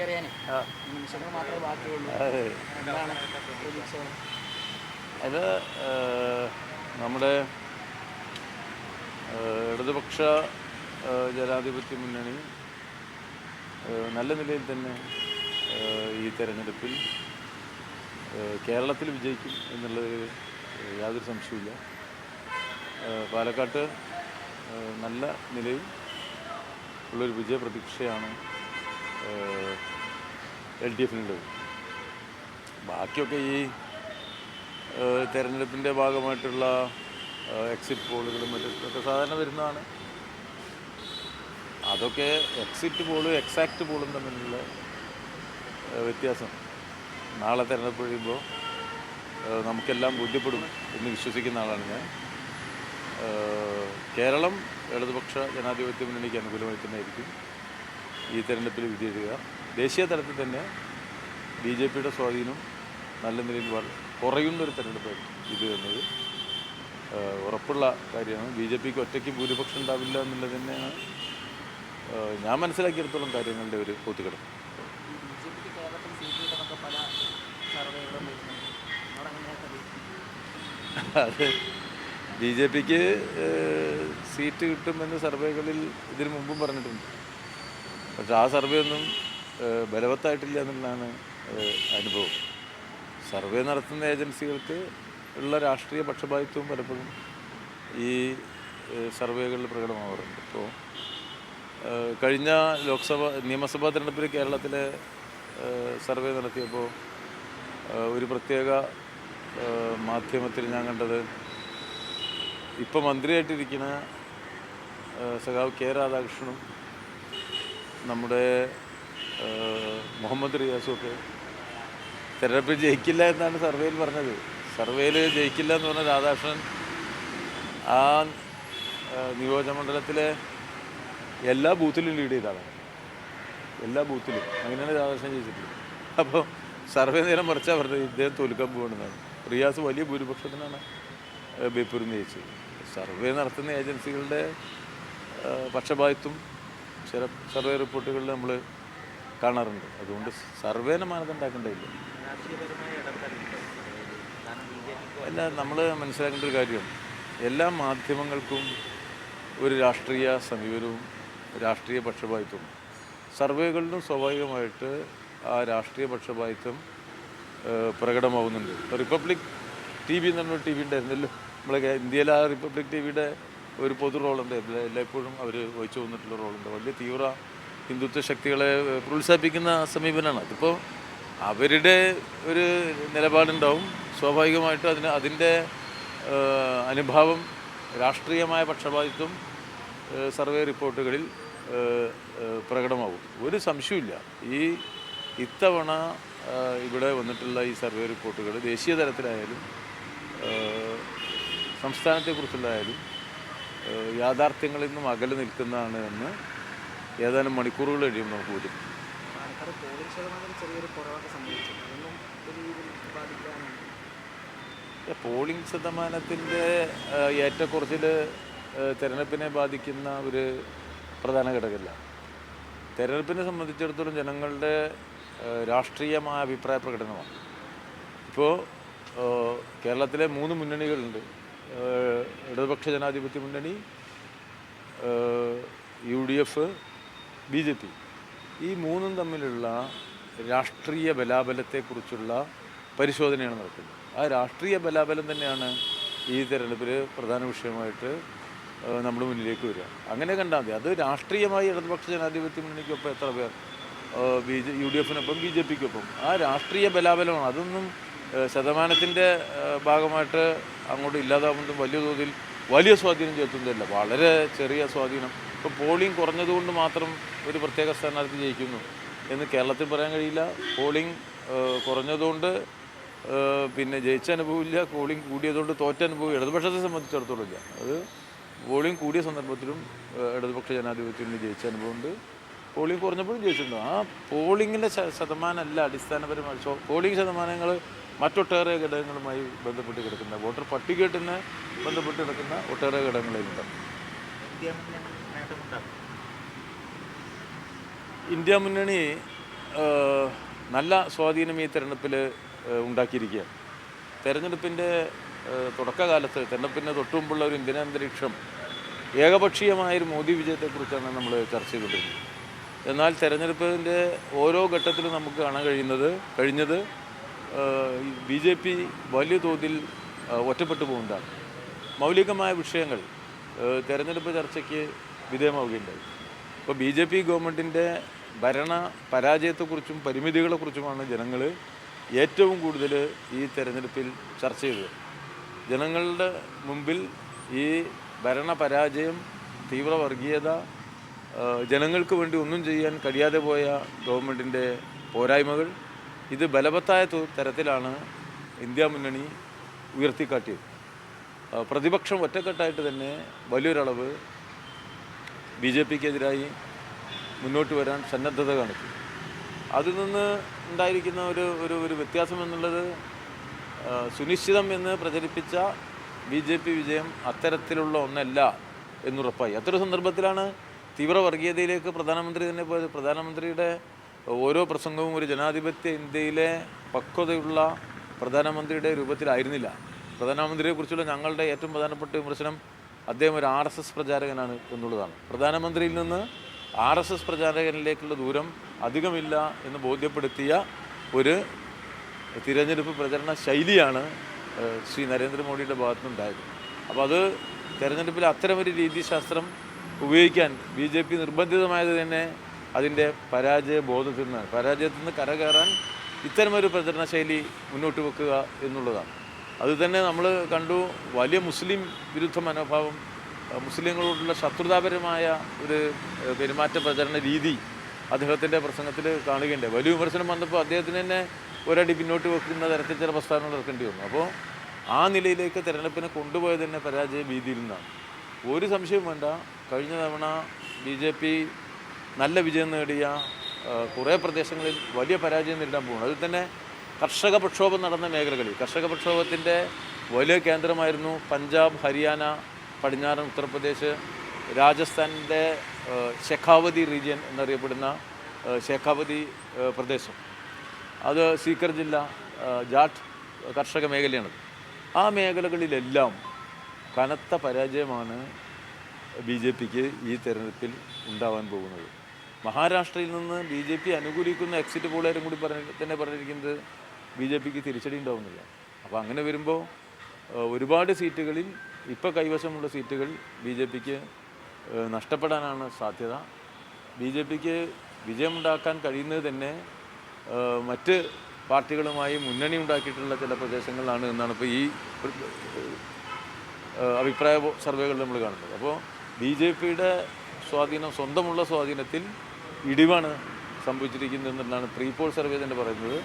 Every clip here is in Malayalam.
വിധി അറിയാനേ നിമിഷങ്ങൾ മാത്രമേ ബാക്കിയുള്ളൂ. അതെ. എന്താണ് നമ്മുടെ ഇടതുപക്ഷ ജനാധിപത്യ മുന്നണി നല്ല നിലയിൽ തന്നെ ഈ തെരഞ്ഞെടുപ്പിൽ കേരളത്തിൽ വിജയിക്കും എന്നുള്ളത് യാതൊരു സംശയമില്ല പാലക്കാട്ട് നല്ല നിലയിൽ ഉള്ളൊരു വിജയ പ്രതീക്ഷയാണ് എൽ ഡി എഫിനുണ്ട് ബാക്കിയൊക്കെ ഈ തെരഞ്ഞെടുപ്പിന്റെ ഭാഗമായിട്ടുള്ള എക്സിറ്റ് പോളുകളും മറ്റൊക്കെ സാധാരണ വരുന്നതാണ്. അതൊക്കെ എക്സിറ്റ് പോളും എക്സാക്റ്റ് പോളും തമ്മിലുള്ള വ്യത്യാസം. നാളെ തിരഞ്ഞെടുപ്പ് കഴിയുമ്പോൾ നമുക്കെല്ലാം ബോധ്യപ്പെടും എന്ന് വിശ്വസിക്കുന്ന ആളാണ് ഞാൻ. കേരളം ഇടതുപക്ഷ ജനാധിപത്യ മുന്നണിക്ക് അനുകൂലമായി തന്നെ ആയിരിക്കും ഈ തെരഞ്ഞെടുപ്പിൽ വിജയിക്കുക. ദേശീയ തലത്തിൽ തന്നെ ബി ജെ പിയുടെ സ്വാധീനം നല്ല നിലയിൽ കുറയുന്ന കുറയുന്നൊരു തെരഞ്ഞെടുപ്പായിരിക്കും ഇത് എന്നത്. ഉറപ്പുള്ള കാര്യമാണ്. ബി ജെ പിക്ക് ഒറ്റയ്ക്ക് ഭൂരിപക്ഷം ഉണ്ടാവില്ല എന്നുള്ളത് തന്നെയാണ് ഞാൻ മനസ്സിലാക്കിയെടുത്തോളം കാര്യങ്ങളുടെ ഒരു അവിടെ അത് ബി ജെ പിക്ക് സീറ്റ് കിട്ടുമെന്ന് സർവേകളിൽ ഇതിനു മുമ്പും പറഞ്ഞിട്ടുണ്ട്. പക്ഷെ ആ സർവേ ഒന്നും ബലവത്തായിട്ടില്ല എന്നുള്ളതാണ് അനുഭവം. സർവേ നടത്തുന്ന ഏജൻസികൾക്ക് ഉള്ള രാഷ്ട്രീയ പക്ഷപാതിത്വം പലപ്പോഴും ഈ സർവേകളിൽ പ്രകടമാവാറുണ്ട്. ഇപ്പോൾ കഴിഞ്ഞ ലോക്സഭ നിയമസഭാ തെരഞ്ഞെടുപ്പിൽ കേരളത്തിലെ സർവേ നടത്തിയപ്പോൾ ഒരു പ്രത്യേക മാധ്യമത്തിൽ ഞാൻ കണ്ടത് ഇപ്പോൾ മന്ത്രിയായിട്ടിരിക്കുന്ന സഖാവ് കെ രാധാകൃഷ്ണനും നമ്മുടെ മുഹമ്മദ് റിയാസും ഒക്കെ തെരഞ്ഞെടുപ്പിൽ ജയിക്കില്ല എന്നാണ് സർവേയിൽ പറഞ്ഞത്. സർവേയിൽ ജയിക്കില്ല എന്ന് പറഞ്ഞ രാധാകൃഷ്ണൻ ആ നിയോജക നിയോജകമണ്ഡലത്തിലെ എല്ലാ ബൂത്തിലും ലീഡ് ചെയ്താണ് എല്ലാ ബൂത്തിലും. അങ്ങനെയാണ് രാധാകൃഷ്ണൻ ജയിച്ചിട്ടുള്ളത്. അപ്പോൾ സർവേ നേരം മറിച്ചാൽ പറഞ്ഞത് ഇദ്ദേഹം തോൽക്കാൻ പോകണമെന്നാണ് റിയാസ് വലിയ ഭൂരിപക്ഷത്തിനാണ് ബേപ്പൂരിൽ നിന്ന് ജയിച്ചത്. സർവേ നടത്തുന്ന ഏജൻസികളുടെ പക്ഷപാതിത്വം ചില സർവേ റിപ്പോർട്ടുകളിൽ നമ്മൾ കാണാറുണ്ട്. അതുകൊണ്ട് സർവേനെ മാനദണ്ഡാക്കേണ്ടതില്ല അല്ല നമ്മൾ മനസ്സിലാക്കേണ്ട ഒരു കാര്യം. എല്ലാ മാധ്യമങ്ങൾക്കും ഒരു രാഷ്ട്രീയ സമീപനവും രാഷ്ട്രീയ പക്ഷപാതിത്വവും. സർവേകളിലും സ്വാഭാവികമായിട്ട് ആ രാഷ്ട്രീയ പക്ഷപാതിത്വം പ്രകടമാവുന്നുണ്ട്. റിപ്പബ്ലിക് ടി വി എന്ന് പറഞ്ഞ ടി വി ഉണ്ടായിരുന്നല്ലോ. നമ്മളെ ഇന്ത്യയിലെ ആ റിപ്പബ്ലിക് ടി വിയുടെ ഒരു പൊതു റോളുണ്ട്. എല്ലാ- എല്ലായ്പ്പോഴും അവർ വഹിച്ചു വന്നിട്ടുള്ള റോളുണ്ട്. വലിയ തീവ്ര ഹിന്ദുത്വ ശക്തികളെ പ്രോത്സാഹിപ്പിക്കുന്ന സമീപനമാണ്. അതിപ്പോൾ അവരുടെ ഒരു നിലപാടുണ്ടാവും. സ്വാഭാവികമായിട്ടും അതിന് അതിന്റെ അനുഭാവം രാഷ്ട്രീയമായ പക്ഷപാതിത്വം സർവേ റിപ്പോർട്ടുകളിൽ പ്രകടമാവും. ഒരു സംശയമില്ല ഈ ഇത്തവണ ഇവിടെ വന്നിട്ടുള്ള ഈ സർവേ റിപ്പോർട്ടുകൾ ദേശീയ തലത്തിലായാലും സംസ്ഥാനത്തെക്കുറിച്ചുള്ളതായാലും യാഥാർത്ഥ്യങ്ങളിൽ നിന്നും അകലെ നിൽക്കുന്നതാണ് എന്ന് ഏതാനും മണിക്കൂറുകൾ കഴിയുമ്പോൾ നമുക്ക് വരും പോളിംഗ് ശതമാനത്തിന്റെ ഏറ്റക്കുറച്ചിൽ തിരഞ്ഞെടുപ്പിനെ ബാധിക്കുന്ന ഒരു പ്രധാന ഘടകമല്ല. തെരഞ്ഞെടുപ്പിനെ സംബന്ധിച്ചിടത്തോളം ജനങ്ങളുടെ രാഷ്ട്രീയമായ അഭിപ്രായ പ്രകടനമാണ്. ഇപ്പോൾ കേരളത്തിലെ മൂന്ന് മുന്നണികളുണ്ട്. ഇടതുപക്ഷ ജനാധിപത്യ മുന്നണി U D F B J P ഈ മൂന്നും തമ്മിലുള്ള രാഷ്ട്രീയ ബലാബലത്തെക്കുറിച്ചുള്ള പരിശോധനയാണ് നടക്കുന്നത്. ആ രാഷ്ട്രീയ ബലാബലം തന്നെയാണ് ഈ തെരഞ്ഞെടുപ്പിൽ പ്രധാന വിഷയമായിട്ട് നമ്മൾ മുന്നിലേക്ക് വരിക. അങ്ങനെ കണ്ടാൽ മതി. അത് രാഷ്ട്രീയമായി ഇടതുപക്ഷ ജനാധിപത്യ മുന്നണിക്കൊപ്പം എത്ര പേർ ബി ജെ യു ഡി എഫിനൊപ്പം ബി ജെ പിക്കൊപ്പം ആ രാഷ്ട്രീയ ബലാബലമാണ്. അതൊന്നും ശതമാനത്തിന്റെ ഭാഗമായിട്ട് അങ്ങോട്ട് ഇല്ലാതാകുമ്പോൾ വലിയ തോതിൽ വലിയ സ്വാധീനം ചെലുത്തുന്നതല്ല വളരെ ചെറിയ സ്വാധീനം. ഇപ്പോൾ പോളിംഗ് കുറഞ്ഞതുകൊണ്ട് മാത്രം ഒരു പ്രത്യേക സ്ഥാനാർത്ഥി ജയിക്കുന്നു എന്ന് കേരളത്തിൽ പറയാൻ കഴിയില്ല. പോളിംഗ് കുറഞ്ഞതുകൊണ്ട് പിന്നെ ജയിച്ച അനുഭവമില്ല പോളിംഗ് കൂടിയതുകൊണ്ട് തോറ്റ അനുഭവം ഇടതുപക്ഷത്തെ സംബന്ധിച്ചിടത്തോളം അത് പോളിംഗ് കൂടിയ സന്ദർഭത്തിലും ഇടതുപക്ഷ ജനാധിപത്യത്തിന് ജയിച്ച അനുഭവമുണ്ട്. പോളിംഗ് കുറഞ്ഞപ്പോഴും ജയിച്ചിട്ടുണ്ട്. ആ പോളിങ്ങിന്റെ ശതമാനമല്ല അടിസ്ഥാനപരമായി പോളിംഗ് ശതമാനങ്ങൾ മറ്റൊട്ടേറെ ഘടകങ്ങളുമായി ബന്ധപ്പെട്ട് കിടക്കുന്ന വോട്ടർ പട്ടികയായിട്ട് തന്നെ ബന്ധപ്പെട്ട് കിടക്കുന്ന ഒട്ടേറെ ഘടകങ്ങളുണ്ട് ഇന്ത്യ മുന്നണി നല്ല സ്വാധീനം ഈ തെരഞ്ഞെടുപ്പിൽ ഉണ്ടാക്കിയിരിക്കുകയാണ്. തെരഞ്ഞെടുപ്പിന്റെ തുടക്കകാലത്ത് തെരഞ്ഞെടുപ്പിന് തൊട്ടുമുമ്പുള്ള ഒരു ഇന്ത്യൻ അന്തരീക്ഷം ഏകപക്ഷീയമായൊരു മോദി വിജയത്തെക്കുറിച്ചാണ് നമ്മൾ ചർച്ച ചെയ്തുകൊണ്ടിരുന്നത്. എന്നാൽ തെരഞ്ഞെടുപ്പിന്റെ ഓരോ ഘട്ടത്തിലും നമുക്ക് കാണാൻ കഴിയുന്നത് കഴിഞ്ഞത് ബി ജെ പി വലിയ തോതിൽ ഒറ്റപ്പെട്ടു പോകുന്നതാണ്. മൗലികമായ വിഷയങ്ങൾ തെരഞ്ഞെടുപ്പ് ചർച്ചയ്ക്ക് വിധേയമാവുകയുണ്ടായി. ഇപ്പോൾ ബി ജെ പി ഗവൺമെന്റിന്റെ ഭരണ പരാജയത്തെക്കുറിച്ചും പരിമിതികളെക്കുറിച്ചുമാണ് ജനങ്ങൾ ഏറ്റവും കൂടുതൽ ഈ തെരഞ്ഞെടുപ്പിൽ ചർച്ച ചെയ്തത്. ജനങ്ങളുടെ മുമ്പിൽ ഈ ഭരണ പരാജയം തീവ്ര വർഗീയത ജനങ്ങൾക്ക് വേണ്ടി ഒന്നും ചെയ്യാൻ കഴിയാതെ പോയ ഗവൺമെന്റിന്റെ പോരായ്മകൾ ഇത് ബലവത്തായ തരത്തിലാണ് ഇന്ത്യ മുന്നണി ഉയർത്തിക്കാട്ടിയത്. പ്രതിപക്ഷം ഒറ്റക്കെട്ടായിട്ട് തന്നെ വലിയൊരളവ് ബി ജെ പിക്കെതിരായി മുന്നോട്ട് വരാൻ സന്നദ്ധത കാണിച്ചു. അതിൽ നിന്ന് ഉണ്ടായിരിക്കുന്ന ഒരു ഒരു ഒരു വ്യത്യാസം എന്നുള്ളത് സുനിശ്ചിതം എന്ന് പ്രചരിപ്പിച്ച ബി ജെ പി വിജയം അത്തരത്തിലുള്ള ഒന്നല്ല എന്നുറപ്പായി. അത്തരം സന്ദർഭത്തിലാണ് തീവ്ര വർഗീയതയിലേക്ക് പ്രധാനമന്ത്രി തന്നെ പോയത്. പ്രധാനമന്ത്രിയുടെ ഓരോ പ്രസംഗവും ഒരു ജനാധിപത്യ ഇന്ത്യയിലെ പക്വതയുള്ള പ്രധാനമന്ത്രിയുടെ രൂപത്തിലായിരുന്നില്ല. പ്രധാനമന്ത്രിയെക്കുറിച്ചുള്ള ഞങ്ങളുടെ ഏറ്റവും പ്രധാനപ്പെട്ട വിമർശനം അദ്ദേഹം ഒരു ആർ എസ് എസ് പ്രചാരകനാണ് എന്നുള്ളതാണ്. പ്രധാനമന്ത്രിയിൽ നിന്ന് ആർ എസ് എസ് പ്രചാരകനിലേക്കുള്ള ദൂരം അധികമില്ല എന്ന് ബോധ്യപ്പെടുത്തിയ ഒരു തിരഞ്ഞെടുപ്പ് പ്രചരണ ശൈലിയാണ് ശ്രീ നരേന്ദ്രമോദിയുടെ ഭാഗത്തുനിന്നുണ്ടായത്. അപ്പോൾ അത് തിരഞ്ഞെടുപ്പിൽ അത്തരമൊരു രീതിശാസ്ത്രം ഉപയോഗിക്കാൻ ബി ജെ പി നിർബന്ധിതമായത് തന്നെ അതിന്റെ പരാജയ ബോധത്തിൽ നിന്നാണ് പരാജയത്തിൽ നിന്ന് കരകയറാൻ ഇത്തരമൊരു പ്രചരണ ശൈലി മുന്നോട്ട് വെക്കുക എന്നുള്ളതാണ്. അത് തന്നെ നമ്മൾ കണ്ടു വലിയ മുസ്ലിം വിരുദ്ധ മനോഭാവം മുസ്ലിങ്ങളോടുള്ള ശത്രുതാപരമായ ഒരു പെരുമാറ്റ പ്രചരണ രീതി അദ്ദേഹത്തിന്റെ പ്രസംഗത്തിൽ കാണുകയുണ്ടായി. വലിയ വിമർശനം വന്നപ്പോൾ അദ്ദേഹത്തിന് തന്നെ ഒരടി പിന്നോട്ട് വെക്കുന്ന തരത്തിൽ ചില പ്രസ്താവനകൾ ഇറക്കേണ്ടി വന്നു. അപ്പോൾ ആ നിലയിലേക്ക് തിരഞ്ഞെടുപ്പിനെ കൊണ്ടുപോയത് തന്നെ പരാജയ ഭീതിയിൽ നിന്നാണ്. ഒരു സംശയവും വേണ്ട. കഴിഞ്ഞ തവണ ബി ജെ പി നല്ല വിജയം നേടിയ കുറേ പ്രദേശങ്ങളിൽ വലിയ പരാജയം നേരിടാൻ പോകുന്നു. അതിൽ തന്നെ കർഷക പ്രക്ഷോഭം നടന്ന മേഖലകളിൽ. കർഷക പ്രക്ഷോഭത്തിന്റെ വലിയ കേന്ദ്രമായിരുന്നു പഞ്ചാബ് ഹരിയാന പടിഞ്ഞാറൻ ഉത്തർപ്രദേശ് രാജസ്ഥാനിന്റെ ശേഖാവതി റീജിയൻ എന്നറിയപ്പെടുന്ന ശേഖാവതി പ്രദേശം. അത് സീക്കർ ജില്ല ജാട്ട് കർഷക മേഖലയാണത്. ആ മേഖലകളിലെല്ലാം കനത്ത പരാജയമാണ് ബി ജെ പിക്ക് ഈ തെരഞ്ഞെടുപ്പിൽ ഉണ്ടാവാൻ പോകുന്നത്. മഹാരാഷ്ട്രയിൽ നിന്ന് ബി ജെ പി അനുകൂലിക്കുന്ന എക്സിറ്റ് പോളുകാരും കൂടി പറഞ്ഞ തന്നെ പറഞ്ഞിരിക്കുന്നത് ബി ജെ പിക്ക് തിരിച്ചടി ഉണ്ടാവുന്നില്ല. അപ്പോൾ അങ്ങനെ വരുമ്പോൾ ഒരുപാട് സീറ്റുകളിൽ ഇപ്പോൾ കൈവശമുള്ള സീറ്റുകൾ ബി ജെ പിക്ക് നഷ്ടപ്പെടാനാണ് സാധ്യത. ബി ജെ പിക്ക് വിജയമുണ്ടാക്കാൻ കഴിയുന്നത് തന്നെ മറ്റ് പാർട്ടികളുമായി മുന്നണി ഉണ്ടാക്കിയിട്ടുള്ള ചില പ്രദേശങ്ങളിലാണ് എന്നാണ് ഇപ്പോൾ ഈ അഭിപ്രായ സർവേകൾ നമ്മൾ കാണുന്നത്. അപ്പോൾ ബി ജെ പിയുടെ സ്വാധീനം സ്വന്തമുള്ള സ്വാധീനത്തിൽ ഇടിവാണ് സംഭവിച്ചിരിക്കുന്നതെന്നാണ് പ്രീ പോൾ സർവേ തന്നെ പറയുന്നത്.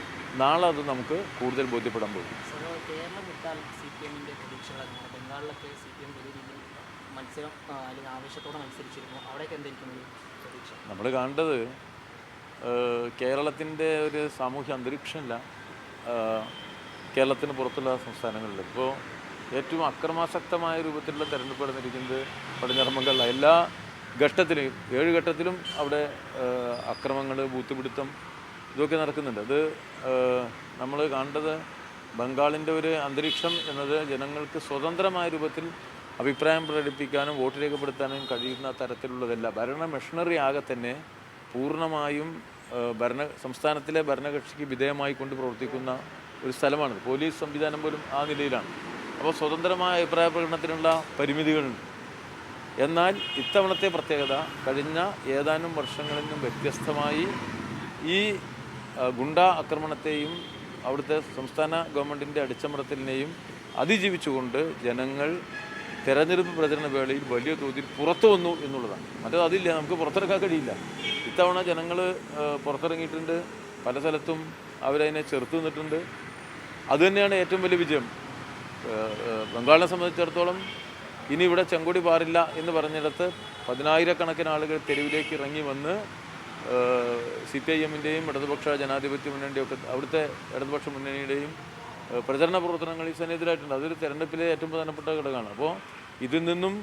നാളെ അത് നമുക്ക് കൂടുതൽ ബോധ്യപ്പെടാൻ പോകും. സോ കേരളം വിട്ടാൽ സി പി എമ്മിന്റെ പ്രതീക്ഷകൾ ബംഗാളിലൊക്കെ സി പി എം വലിയ രീതിയിൽ മത്സരം ആ, അല്ലെങ്കിൽ ആവേശത്തോടെ മത്സരിച്ചിരുന്നു. അവിടെയൊക്കെ എന്തായിരിക്കും ഒരു പ്രതീക്ഷ? നമ്മൾ കണ്ടത് കേരളത്തിന്റെ ഒരു സാമൂഹ്യ അന്തരീക്ഷമല്ല കേരളത്തിന് പുറത്തുള്ള സംസ്ഥാനങ്ങളിൽ. ഇപ്പോൾ ഏറ്റവും അക്രമാസക്തമായ രൂപത്തിലുള്ള തെരഞ്ഞെടുപ്പ് നടന്നിരിക്കുന്നത് പടിഞ്ഞാറൻ ബംഗാളിലാണ്. എല്ലാ ഘട്ടത്തിലും ഏഴ് ഘട്ടത്തിലും അവിടെ അക്രമങ്ങൾ ബൂത്തുപിടുത്തം ഇതൊക്കെ നടക്കുന്നുണ്ട്. അത് നമ്മൾ കാണേണ്ടത് ബംഗാളിന്റെ ഒരു അന്തരീക്ഷം എന്നത് ജനങ്ങൾക്ക് സ്വതന്ത്രമായ രൂപത്തിൽ അഭിപ്രായം പ്രകടിപ്പിക്കാനും വോട്ട് രേഖപ്പെടുത്താനും കഴിയുന്ന തരത്തിലുള്ളതല്ല. ഭരണ മെഷീനറി ആകെ തന്നെ പൂർണമായും ഭരണ സംസ്ഥാനത്തിലെ ഭരണകക്ഷിക്ക് വിധേയമായി കൊണ്ട് പ്രവർത്തിക്കുന്ന ഒരു സ്ഥലമാണ്. പോലീസ് സംവിധാനം പോലും ആ നിലയിലാണ്. അപ്പോൾ സ്വതന്ത്രമായ അഭിപ്രായ പ്രകടനത്തിനുള്ള പരിമിതികളുണ്ട്. എന്നാൽ ഇത്തവണത്തെ പ്രത്യേകത കഴിഞ്ഞ ഏതാനും വർഷങ്ങളിൽ നിന്നും വ്യത്യസ്തമായി ഈ ഗുണ്ട ആക്രമണത്തെയും അവിടുത്തെ സംസ്ഥാന ഗവൺമെന്റിന്റെ അടിച്ചമർത്തലിനെയും അതിജീവിച്ചുകൊണ്ട് ജനങ്ങൾ തെരഞ്ഞെടുപ്പ് പ്രചരണ വേളയിൽ വലിയ തോതിൽ പുറത്തു വന്നു എന്നുള്ളതാണ്. മറ്റേത് അതില്ല നമുക്ക് പുറത്തിറക്കാൻ കഴിയില്ല. ഇത്തവണ ജനങ്ങൾ പുറത്തിറങ്ങിയിട്ടുണ്ട്. പല സ്ഥലത്തും അവരതിനെ ചെറുത്തു നിന്നിട്ടുണ്ട്. അതുതന്നെയാണ് ഏറ്റവും വലിയ വിജയം. ബംഗാളിനെ സംബന്ധിച്ചിടത്തോളം ഇനി ഇവിടെ ചെങ്കൊടി പാറില്ല എന്ന് പറഞ്ഞിടത്ത് പതിനായിരക്കണക്കിന് ആളുകൾ തെരുവിലേക്ക് ഇറങ്ങി വന്ന് സി പി ഐ എമ്മിന്റെയും ഇടതുപക്ഷ ജനാധിപത്യ മുന്നണിയുടെയും ഒക്കെ അവിടുത്തെ ഇടതുപക്ഷ മുന്നണിയുടെയും പ്രചരണ പ്രവർത്തനങ്ങൾ ഈ സന്നിധിയിലായിട്ടുണ്ട് അതൊരു തെരഞ്ഞെടുപ്പിലെ ഏറ്റവും പ്രധാനപ്പെട്ട ഘടകമാണ്. അപ്പോൾ ഇതിൽ നിന്നും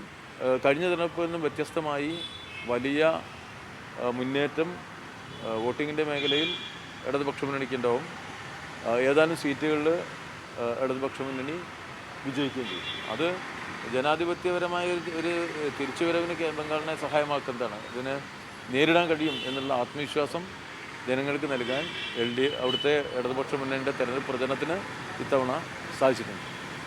കഴിഞ്ഞ തെരഞ്ഞെടുപ്പിൽ നിന്നും വ്യത്യസ്തമായി വലിയ മുന്നേറ്റം വോട്ടിങ്ങിന്റെ മേഖലയിൽ ഇടതുപക്ഷ മുന്നണിക്ക് ഉണ്ടാവും. ആ, ഏതാനും സീറ്റുകളിൽ ഇടതുപക്ഷ മുന്നണി വിജയിക്കുകയും ചെയ്യും. അത് ജനാധിപത്യപരമായ ഒരു തിരിച്ചുവരവിന് ബംഗാളിനെ സഹായമാക്കുന്നതാണ്. ഇതിന് നേരിടാൻ കഴിയും എന്നുള്ള ആത്മവിശ്വാസം ജനങ്ങൾക്ക് നൽകാൻ എൽ ഡി അവിടുത്തെ ഇടതുപക്ഷ മുന്നണിയുടെ തെരഞ്ഞെടുപ്പ് പ്രചരണത്തിന് ഇത്തവണ സാധിച്ചിട്ടുണ്ട്.